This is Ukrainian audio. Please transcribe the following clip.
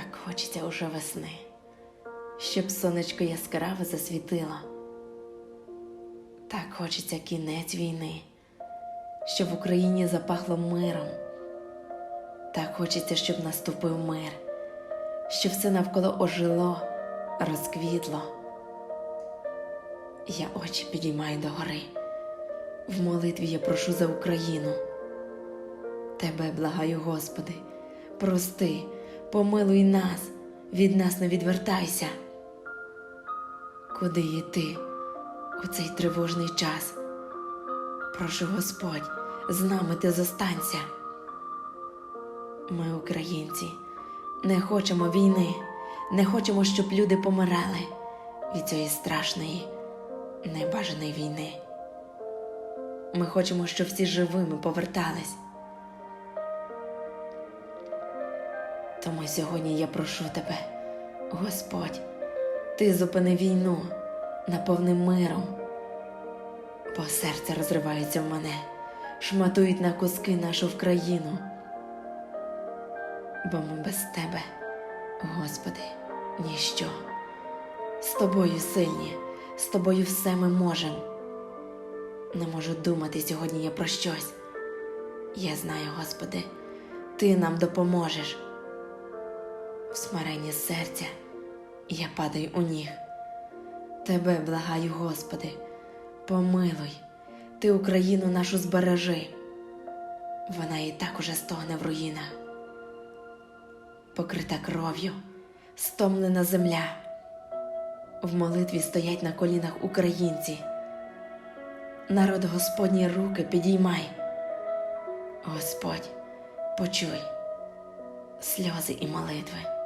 Так хочеться уже весни, щоб сонечко яскраво засвітило. Так хочеться кінець війни, щоб в Україні запахло миром. Так хочеться, щоб наступив мир, щоб все навколо ожило, розквітло. Я очі підіймаю догори. В молитві я прошу за Україну. Тебе благаю, Господи, прости, помилуй нас, від нас не відвертайся. Куди йти у цей тривожний час? Прошу Господь, з нами ти зостанься. Ми, українці, не хочемо війни, не хочемо, щоб люди помирали від цієї страшної, небажаної війни. Ми хочемо, щоб всі живими повертались. Тому сьогодні я прошу тебе, Господь, ти зупини війну, наповни миром, бо серце розривається в мене, шматують на куски нашу в країну. Бо ми без тебе, Господи, ніщо. З тобою сильні, з тобою все ми можемо. Не можу думати сьогодні я про щось. Я знаю, Господи, Ти нам допоможеш. В смиренні серця я падаю у ніг. Тебе благаю, Господи, помилуй, Ти Україну нашу збережи. Вона і так уже стогне в руїнах. Покрита кров'ю, стомлена земля. В молитві стоять на колінах українці. Народ Господні руки підіймай. Господь, почуй сльози і молитви.